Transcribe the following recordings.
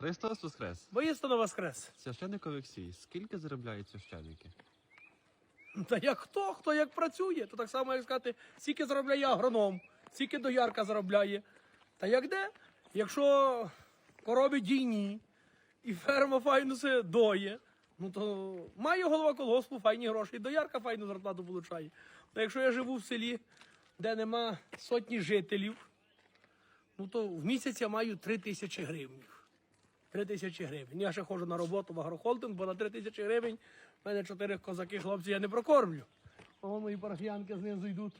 Христос Воскрес! Воістину воскрес. Священник Олексій, скільки заробляють священники? Та як хто, хто як працює, то так само, як сказати, скільки заробляє агроном, скільки доярка заробляє. Та як де? Якщо корови дійні і ферма файно се доє, ну то має голова колгоспу файні гроші, і доярка файну зарплату получає. Та якщо я живу в селі, де нема сотні жителів, ну то в місяць я маю 3 тисячі гривень. 3 тисячі гривень. Я ще ходжу на роботу в агрохолдинг, бо на 3 тисячі гривень в мене чотири козаки хлопці я не прокормлю. О, мої парафіянки знизу йдуть.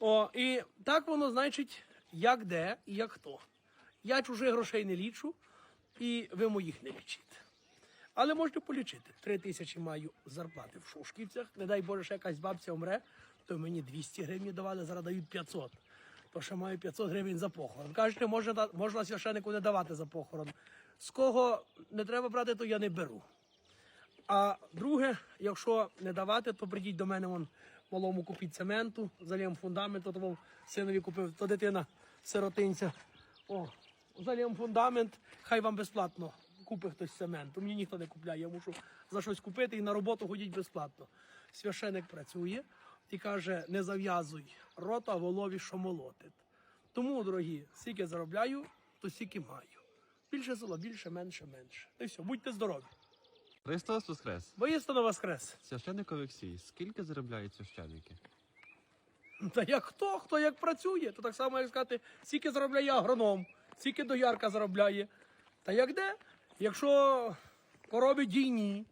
О, і так воно, значить, як де і як хто. Я чужих грошей не лічу, і ви моїх не лічите. Але можете полічити. Три тисячі маю зарплати в Шушківцях. Не дай Боже, ще якась бабця умре, то мені 200 гривень давали, зараз дають 500. То ще маю 500 гривень за похорон. Кажете, можна, можна священику не давати за похорон. З кого не треба брати, то я не беру. А друге, якщо не давати, то прийдіть до мене вон малому купіть цементу, заліємо фундамент, то тому синові купив, то дитина сиротинця. О, заліємо фундамент, хай вам безплатно купить хтось цементу. Мені ніхто не купляє, я мушу за щось купити і на роботу ходіть безплатно. Священик працює і каже: не зав'язуй рота голові, що молотить. Тому, дорогі, скільки заробляю, то стільки маю. Більше зло, більше, менше, менше. Та й все, будьте здорові. Христос Воскрес! Воістину воскрес. Священник Олексій, скільки заробляють священики? Та як хто, хто як працює, то так само, як сказати, скільки заробляє агроном, скільки доярка заробляє. Та як де? Якщо корови дійні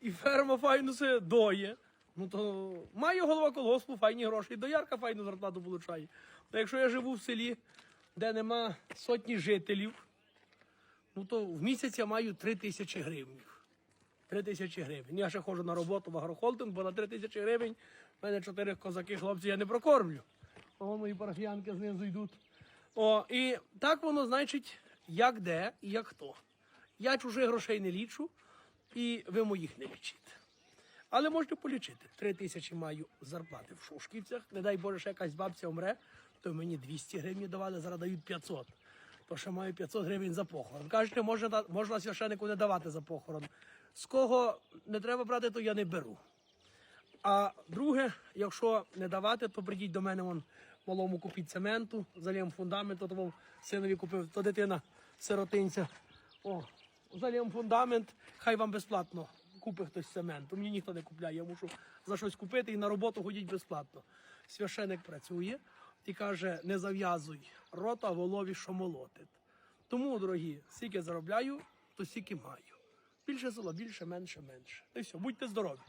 і ферма файно се доє, ну то має голова колгоспу файні гроші, доярка файну зарплату получає. Та якщо я живу в селі, де нема сотні жителів, ну то в місяць я маю 3 тисячі гривень. 3 тисячі гривень. Я ще ходжу на роботу в агрохолдинг, бо на 3 тисячі гривень в мене чотири козаки хлопці я не прокормлю. О, мої парафіянки знизу йдуть. О, і так воно, значить, як де і як хто. Я чужих грошей не лічу, і ви моїх не лічите. Але можете полічити. Три тисячі маю зарплати в Шушківцях. Не дай Боже, ще якась бабця умре, то мені 200 гривень давали, зараз дають 500. То ще маю 500 гривень за похорон. Кажете, можна, можна священику не давати за похорон. З кого не треба брати, то я не беру. А друге, якщо не давати, то прийдіть до мене вон малому купіть цементу, заліємо фундамент, то тому синові купив, то дитина сиротинця. О, заліємо фундамент, хай вам безплатно купить хтось цементу. Мені ніхто не купляє, я мушу за щось купити і на роботу ходіть безплатно. Священик працює і каже: не зав'язуй рота голові, що молотить. Тому, дорогі, скільки заробляю, то стільки маю. Більше зло, більше, менше, менше. Й все, будьте здорові.